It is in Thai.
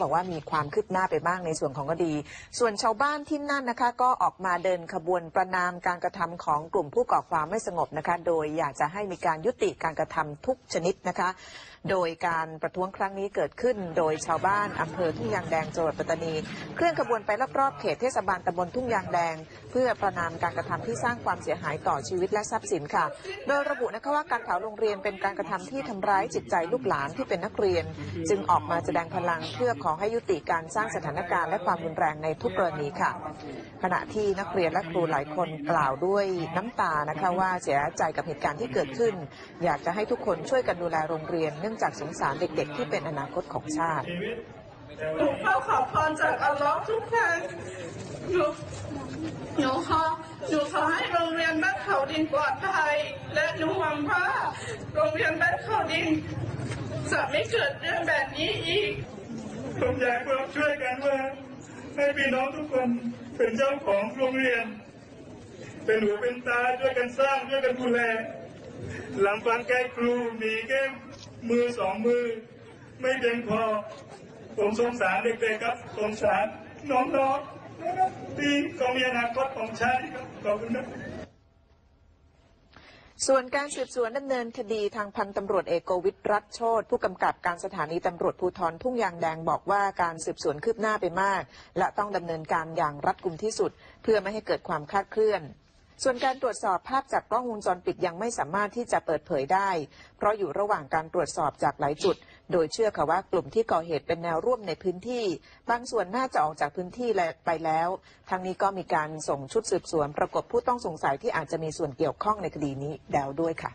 บอกว่ามีความคืบหน้าไปบ้างในส่วนของคดี ส่วนชาวบ้านที่นั่นนะคะ ก็ออกมาเดินขบวนประนามการกระทำของกลุ่มผู้ก่อความไม่สงบนะคะ โดยอยากจะให้มีการยุติการกระทำทุกชนิดนะคะ โดยการประท้วงครั้งนี้เกิดขึ้น โดยชาวบ้านอำเภอทุ่งยางแดงจังหวัดปัตตานี เคลื่อนขบวนไปรอบๆเขตเทศบาลตำบลทุ่งยางแดง เพื่อประนามการกระทำที่สร้างความเสียหายต่อชีวิตและทรัพย์สินค่ะ โดยระบุนะคะว่าการเผาโรงเรียนเป็นการกระทำที่ทำร้ายจิตใจลูกหลานที่เป็นนักเรียน จึงออกมาแสดงพลังเพื่อขอให้ยุติการสร้างสถานการณ์และความรุนแรงในทุกกรณีค่ะ ขณะที่นักเรียนและครูหลายคนกล่าวด้วยน้ำตานะคะว่าเสียใจกับเหตุการณ์ที่เกิดขึ้น อยากจะให้ทุกคนช่วยกันดูแลโรงเรียน เนื่องจากสงสารเด็กๆ ที่เป็นอนาคตของชาติหนูเข้าขอพรจากอัลลอฮ์ทุกครั้งหนูหนูขอหนูขอให้โรงเรียนบ้านเขาดินปลอดภัย และหนูหวังว่าโรงเรียนบ้านเขาดินจะไม่เกิดเรื่องแบบนี้อีก ผมอยากให้เราช่วยกันว่า ให้พี่น้องทุกคนเป็นเจ้าของโรงเรียน เป็นหูเป็นตาช่วยกันสร้างช่วยกันดูแล หลังฟังแก้ครูมีแค่มือสองมือ ไม่เพียงพอ ผมสงสารเด็กๆครับสงสารน้องๆนะครับที่เขามีอนาคตของชาติครับขอบคุณครับ ส่วนการสืบสวนดำเนินคดีทางพันตำรวจเอกโกวิทรัตโชตผู้กำกับการสถานีตำรวจภูธรทุ่งยางแดงบอกว่าการสืบสวนคืบหน้าไปมาก และต้องดำเนินการอย่างรัดกุมที่สุด เพื่อไม่ให้เกิดความคลาดเคลื่อน ส่วนการตรวจสอบภาพจากกล้องวงจรปิดยังไม่สามารถที่จะเปิดเผยได้ เพราะอยู่ระหว่างการตรวจสอบจากหลายจุด โดยเชื่อค่ะว่ากลุ่มที่ก่อเหตุเป็นแนวร่วมในพื้นที่ บางส่วนน่าจะออกจากพื้นที่ไปแล้ว ทั้งนี้ก็มีการส่งชุดสืบสวนประกบผู้ต้องสงสัยที่อาจจะมีส่วนเกี่ยวข้องในคดีนี้แล้วด้วยค่ะ